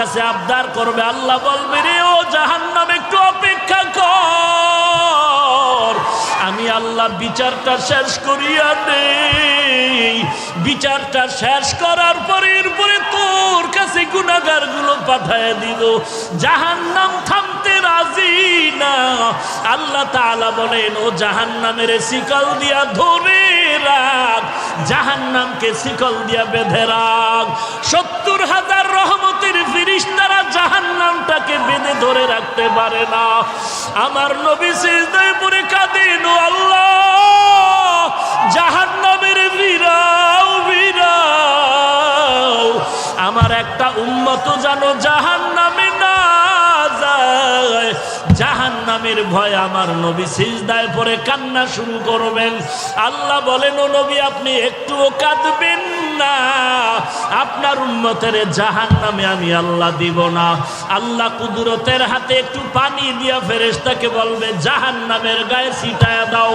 কাছে আবদার করবে, আল্লাহ বলবে, রে ও জাহান্নাম, একটু অপেক্ষা কর। আমি আল্লাহ বিচারটা শেষ করিয়া নেই। বিচারটা শেষ করার পরে এরপরে তোর কাছে গুণাগারগুলো পাঠায় দিব। জাহান্নাম থামতে রাজি না। আল্লাহ তাআলা বলেন, ও জাহান্নামের শিকল দিয়া ধরে রাখ। জাহান্নামকে শিকল দিয়া বেঁধে রাখ। সত্তর হাজার রহমতের ফিরিস্তারা জাহান্নামটাকে বেঁধে ধরে রাখতে পারে না। আমার নবী সিজদায় পরে কাঁদেন আল্লাহ বিরাও বিরাও বীরাও আমার একটা উন্মত জানো, জাহান্নামে না নামের ভয় আমার নবী সিজদায় পরে কান্না শুরু করবেন। আল্লাহ বলেন, ও নবী, আপনি একটুও কাঁদবেন না। আপনার উন্মতের জাহান নামে আমি আল্লাহ দিব না। আল্লাহ কুদরতের হাতে একটু পানি দিয়া ফেরেস্তাকে বলবে জাহান নামের গায়ে ছিটায় দাও।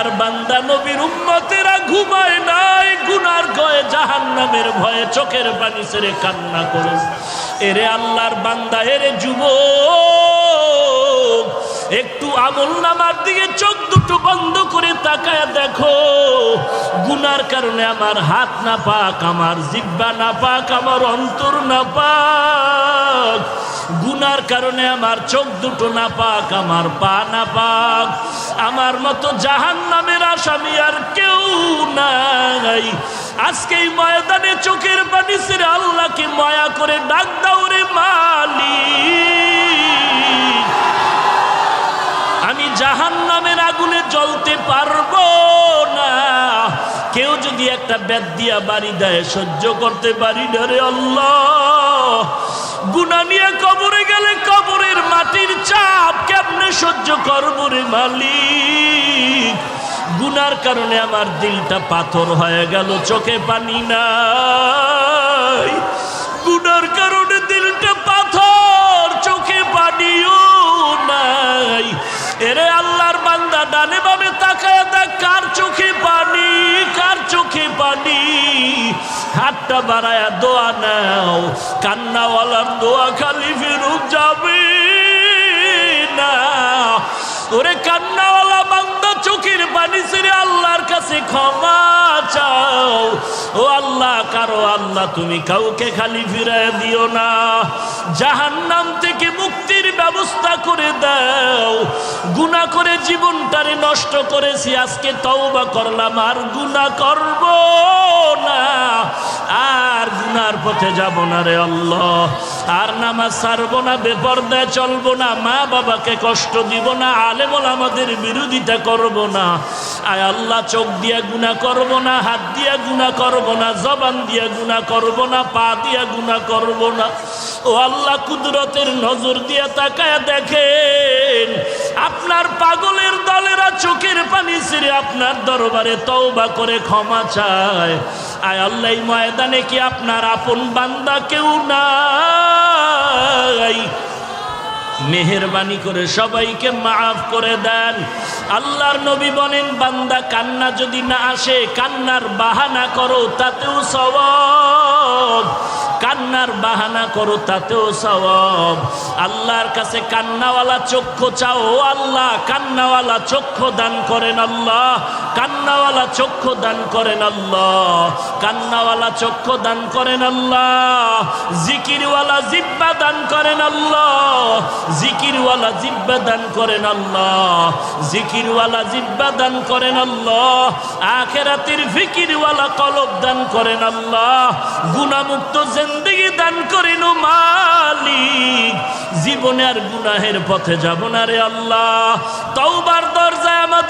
গুনাগার বান্দা নবীর উম্মতেরা ঘুমায় নাই, গুনার গয়ে জাহান্নামের ভয়ে চোখের পানি সেরে কান্না করে। এরে আল্লাহর বান্দা, এরে যুব একটু আমল নামার দিকে চোখ দুটো বন্ধ করে তাকায় দেখো, গুনার কারণে আমার হাত না পাক, আমার জিব্বা না পাক, আমার অন্তর না পাক। গুনার কারণে আমার চোখ দুটো না পাক, আমার পা না পাক। আমার মতো জাহান নামের আসামি আর কেউ নাই। আজকে এই ময়দানে চোখের পানি ছেড়ে আল্লাহকে মায়া করে ডাক দাও রে মালিক। আমি জাহান নামের আগুনে জ্বলতে পারব না। কেউ যদি একটা বেদ দিয়া বাড়ি দেয়, সহ্য করতে পারি না রে আল্লাহ। সহ্য করব রে মালিক। গুনার কারণে আমার দিলটা পাথর হয়ে গেল, চোখে পানি নাই। গুনার কারণে দিলটা পাথর, চোখে পানিও নাই। এরে আল্লাহর বান্দা, ডানে বামে তাকায় দেখ, কার চোখে পানি, কার চোখে পানি? হাতটা বাড়ায় দোয়া নাও, কান্নাওয়ালার দোয়া খালি ফেরত যাবে। পানি ছেড়ে আল্লাহর কাছে ক্ষমা চাও। ও আল্লাহ, কারও আল্লাহ তুমি কাউকে খালি ফিরায় দিও না। জাহান্নাম থেকে মুক্তির ব্যবস্থা করে দাও। গুনাহ করে জীবনটারে নষ্ট করেছি, আজকে তওবা করলাম। আর গুনাহ করব না। আর গুনার পথে যাব না রে আল্লাহ। আর নামাজ ছাড়বো না, বেপর্দায় চলবো না। মা বাবাকে কষ্ট দিব না, আলেমল আমাদের বিরোধিতা করব না। আয় আল্লাহ, চোখ দিয়া গুণা করব না, হাত দিয়া গুণা করব না, জবান দিয়া গুণা করব না, পা দিয়া গুণা করব না। ও আল্লাহ কুদরতের নজর দিয়া তাকায় দেখেন, আপনার পাগলের দলেরা চোখের পানি ছিঁড়ে আপনার দরবারে তওবা করে ক্ষমা চায়। আয় আল্লাহ ময়দানে কি আপনার আপন বান্দা কেউ নাই? মেহরবানি করে সবাইকে মাফ করে দেন। আল্লাহর নবী বলেন, বান্দা কান্না যদি না আসে, কান্নার বাহানা করো, তাতেও সওয়াব। কান্নার বাহানা করো, তাতেও সব আল্লাহর কাছে কান্নাওয়ালা চক্ষু চাও আল্লাহ, কান্নাওয়ালা চক্ষু দান করেন আল্লাহ। কান্নাওয়ালা চক্ষু দান করেন আল্লাহ, কান্নাওয়ালা চক্ষু দান করেন আল্লাহ, জিকিরওয়ালা জিব্বা দান করেন আল্লাহ, জিকিরওয়ালা জিব্বা দান করেন আল্লাহ, জিকিরওয়ালা জিব্বা দান করেন আল্লাহ, আখেরাতের ফিকিরওয়ালা কলব দান করেন আল্লাহ গুণামুক্ত জিন্দগি দান করেন মালিক। জীব জীবনে আর গুনাহের পথে যাব না রে আল্লাহ। তওবার দরজায় আমাদের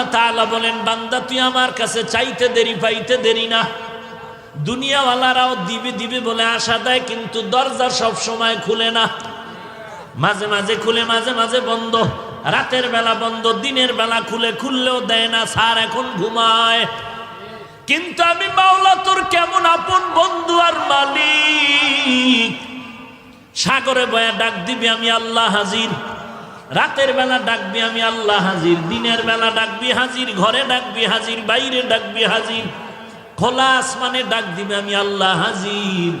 আল্লাহ তাআলা বলেন, বান্দা, তুই আমার কাছে চাইতে দেরি, পাইতে দেরি না। দুনিয়াওয়ালারাও দিবে দিবে বলে আশা দেয়, কিন্তু দরজা সব সময় খুলে না। মাঝে মাঝে খুলে, মাঝে মাঝে বন্ধ। রাতের বেলা বন্ধ, দিনের বেলা খুলে, খুললেও দেয় না, স্যার এখন ঘুমায়। কিন্তু আমি মাওলা, তোর কেমন আপন বন্ধু আর মালিক? সাগরে বয়া ডাক দিবি, আমি আল্লাহ হাজির। রাতের বেলা ডাকবি আমি আল্লাহ হাজির, দিনের বেলা ডাকবি হাজির, ঘরে ডাকবি হাজির, বাইরে ডাকবি হাজির, খোলা আসমানে ডাক দিবে আমি আল্লাহ হাজির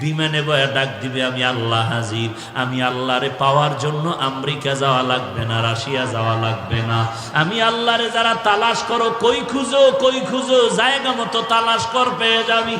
বিমানে বয়া ডাক দিবে আমি আল্লাহ হাজির। আমি আল্লাহরে পাওয়ার জন্য আমেরিকা যাওয়া লাগবে না, রাশিয়া যাওয়া লাগবে না। আমি আল্লাহরে যারা তালাশ করো, কই খুঁজো কই খুঁজো, জায়গা মতো তালাশ কর, পেয়ে যাবি।